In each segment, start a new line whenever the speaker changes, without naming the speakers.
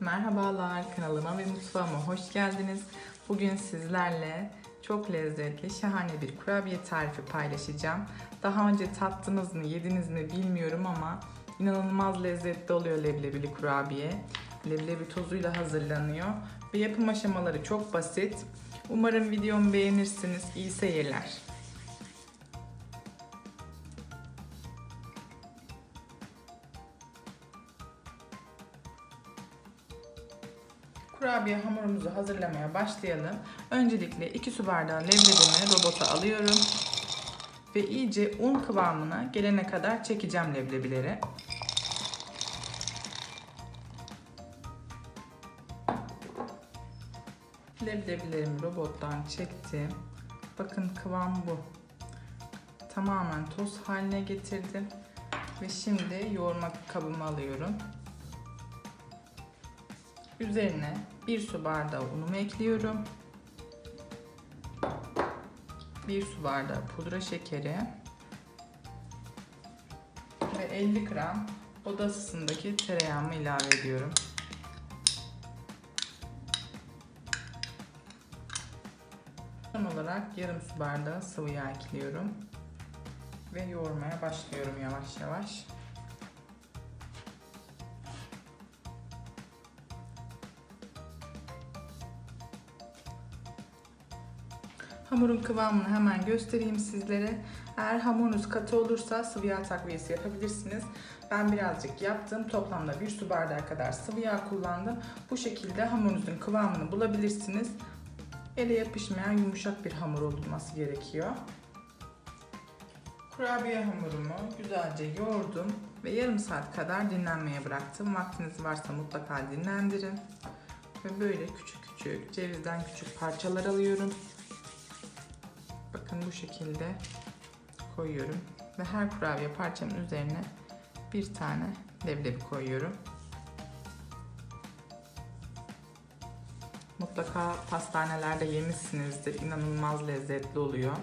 Merhabalar kanalıma ve mutfağıma hoş geldiniz. Bugün sizlerle çok lezzetli, şahane bir kurabiye tarifi paylaşacağım. Daha önce tattınız mı, yediniz mi bilmiyorum ama inanılmaz lezzetli oluyor leblebili kurabiye. Leblebi tozuyla hazırlanıyor ve yapım aşamaları çok basit. Umarım videomu beğenirsiniz. İyi seyirler. Kurabiye hamurumuzu hazırlamaya başlayalım. Öncelikle 2 su bardağı leblebimi robota alıyorum. Ve iyice un kıvamına gelene kadar çekeceğim leblebileri. Leblebilerimi robottan çektim. Bakın kıvam bu. Tamamen toz haline getirdim. Ve şimdi yoğurma kabımı alıyorum. Üzerine 1 su bardağı unumu ekliyorum. 1 su bardağı pudra şekeri ve 50 gram oda ısısındaki tereyağımı ilave ediyorum. Son olarak yarım su bardağı sıvı yağ ekliyorum ve yoğurmaya başlıyorum yavaş yavaş. Hamurun kıvamını hemen göstereyim sizlere. Eğer hamurunuz katı olursa sıvı yağ takviyesi yapabilirsiniz. Ben birazcık yaptım. Toplamda 1 su bardağı kadar sıvı yağ kullandım. Bu şekilde hamurunuzun kıvamını bulabilirsiniz. Ele yapışmayan yumuşak bir hamur olması gerekiyor. Kurabiye hamurumu güzelce yoğurdum ve yarım saat kadar dinlenmeye bıraktım. Vaktiniz varsa mutlaka dinlendirin. Ve böyle küçük küçük cevizden küçük parçalar alıyorum. Bakın bu şekilde koyuyorum ve her kurabiye parçamın üzerine bir tane leblebi koyuyorum. Mutlaka pastanelerde yemişsinizdir. İnanılmaz lezzetli oluyor.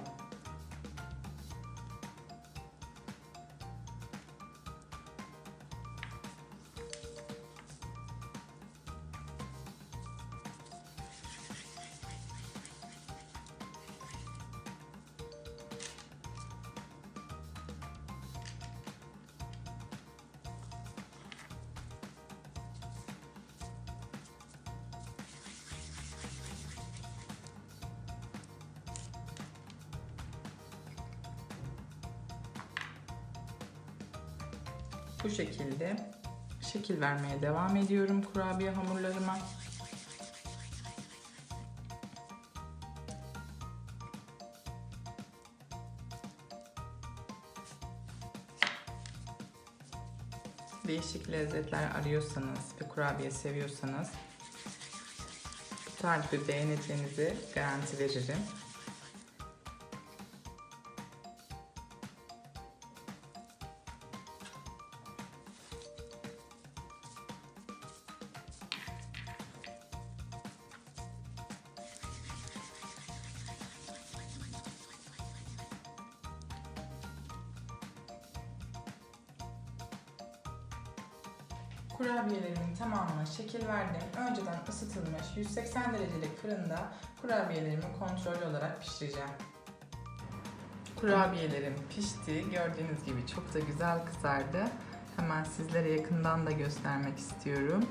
Bu şekilde şekil vermeye devam ediyorum kurabiye hamurlarıma. Değişik lezzetler arıyorsanız ve kurabiye seviyorsanız bu tarifi beğeneceğinizi garanti veririm. Kurabiyelerimin tamamına şekil verdim. Önceden ısıtılmış 180 derecelik fırında kurabiyelerimi kontrollü olarak pişireceğim. Kurabiyelerim pişti. Gördüğünüz gibi çok da güzel kızardı. Hemen sizlere yakından da göstermek istiyorum.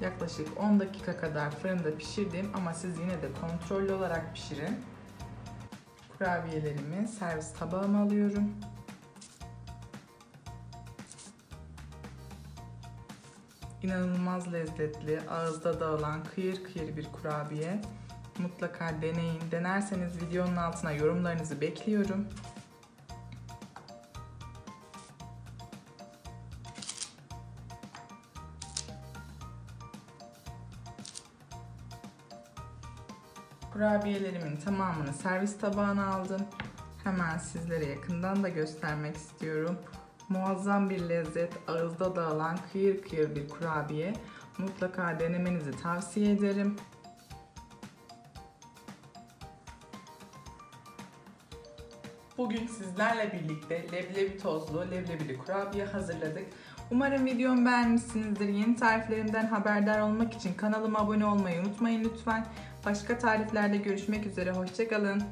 Yaklaşık 10 dakika kadar fırında pişirdim ama siz yine de kontrollü olarak pişirin. Kurabiyelerimi servis tabağıma alıyorum. İnanılmaz lezzetli, ağızda dağılan kıyır kıyır bir kurabiye. Mutlaka deneyin. Denerseniz videonun altına yorumlarınızı bekliyorum. Kurabiyelerimin tamamını servis tabağına aldım. Hemen sizlere yakından da göstermek istiyorum. Muazzam bir lezzet, ağızda dağılan kıyır kıyır bir kurabiye. Mutlaka denemenizi tavsiye ederim. Bugün sizlerle birlikte leblebi tozlu leblebili kurabiye hazırladık. Umarım videomu beğenmişsinizdir. Yeni tariflerimden haberdar olmak için kanalıma abone olmayı unutmayın lütfen. Başka tariflerde görüşmek üzere. Hoşçakalın.